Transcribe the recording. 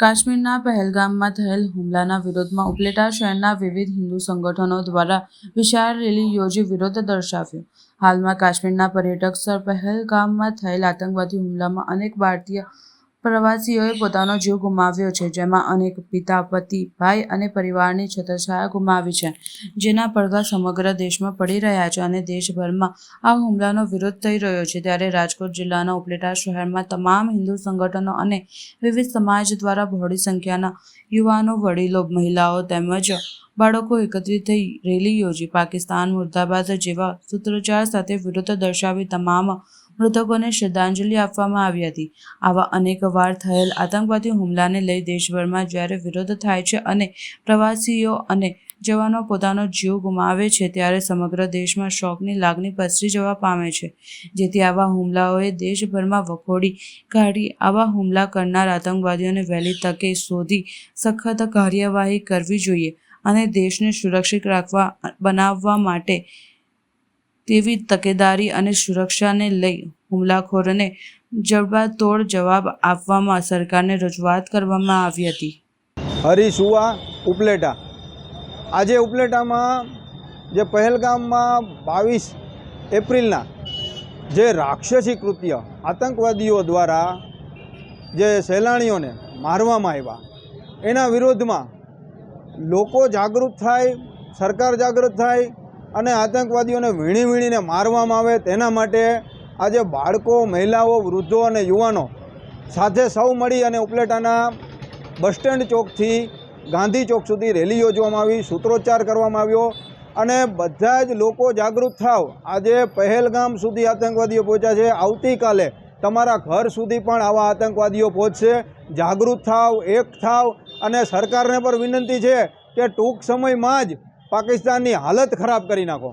કાશ્મીરના પહેલગામમાં થયેલ હુમલાના વિરોધમાં ઉપલેટા શહેરના વિવિધ હિન્દુ સંગઠનો દ્વારા વિશાળ રેલી યોજી વિરોધ દર્શાવ્યો. હાલમાં કાશ્મીરના પર્યટક સ્થળ પહેલગામમાં થયેલ આતંકવાદી હુમલામાં અનેક ભારતીય પ્રવાસીઓએ પોતાનો જીવ ગુમાવ્યો છે, જેમાં અનેક પિતા, પતિ, ભાઈ અને પરિવારની છત્રછાયા ગુમાવી છે, જેના પડઘા સમગ્ર દેશમાં પડી રહ્યા છે અને દેશભરમાં આ હુમલાનો વિરોધ થઈ રહ્યો છે. ત્યારે રાજકોટ જિલ્લાના ઉપલેટા શહેરમાં તમામ હિન્દુ સંગઠનો અને વિવિધ સમાજ દ્વારા બહોળી સંખ્યાના યુવાનો, વડીલો, મહિલાઓ તેમજ બાળકો એકત્રિત થઈ રેલી યોજી. પાકિસ્તાન મુર્દાબાદ જેવા સૂત્રોચ્ચાર સાથે વિરોધ દર્શાવી તમામ મૃતકોને શ્રદ્ધાંજલિ આપવામાં આવી હતી. આવા અનેક વાર થયેલ આતંકવાદી હુમલાને લઈ દેશભરમાં જ્યારે વિરોધ થાય છે અને પ્રવાસીઓ અને જવાનો પોતાનો જીવ ગુમાવે છે, ત્યારે સમગ્ર દેશમાં શોકની લાગણી પસરી જવા પામે છે. જેથી આવા હુમલાઓએ દેશભરમાં વખોડી કાઢી આવા હુમલા કરનાર આતંકવાદીઓને વહેલી તકે શોધી સખત કાર્યવાહી કરવી જોઈએ અને દેશને સુરક્ષિત રાખવા, બનાવવા માટે તેવી તકેદારી અને સુરક્ષાને લઈ હુમલાખોરને જડબાતોડ જવાબ આપવામાં સરકારને રજૂઆત કરવામાં આવી હતી. હરીસુવા ઉપલેટા. આજે ઉપલેટામાં જે પહેલગામમાં બાવીસ એપ્રિલના જે રાક્ષસી કૃત્ય આતંકવાદીઓ દ્વારા જે સહેલાણીઓને મારવામાં આવ્યા, એના વિરોધમાં લોકો જાગૃત થાય, સરકાર જાગૃત થાય અને આતંકવાદીઓને વીણી વીણીને મારવામાં આવે તેના માટે આજે બાળકો, મહિલાઓ, વૃદ્ધો અને યુવાનો સાથે સૌ મળી અને ઉપલેટાના બસ સ્ટેન્ડ ચોકથી ગાંધી ચોક સુધી રેલી યોજવામાં આવી, સૂત્રોચ્ચાર કરવામાં આવ્યો અને બધા જ લોકો જાગૃત થાવ. આજે પહેલગામ સુધી આતંકવાદીઓ પહોંચ્યા છે. આવતીકાલે તમારા ઘર સુધી પણ આવા આતંકવાદીઓ પહોંચશે. જાગૃત થાવ, એક થાવ અને સરકારને પણ વિનંતી છે કે ટૂંક સમયમાં જ પાકિસ્તાનની હાલત ખરાબ કરી નાખો.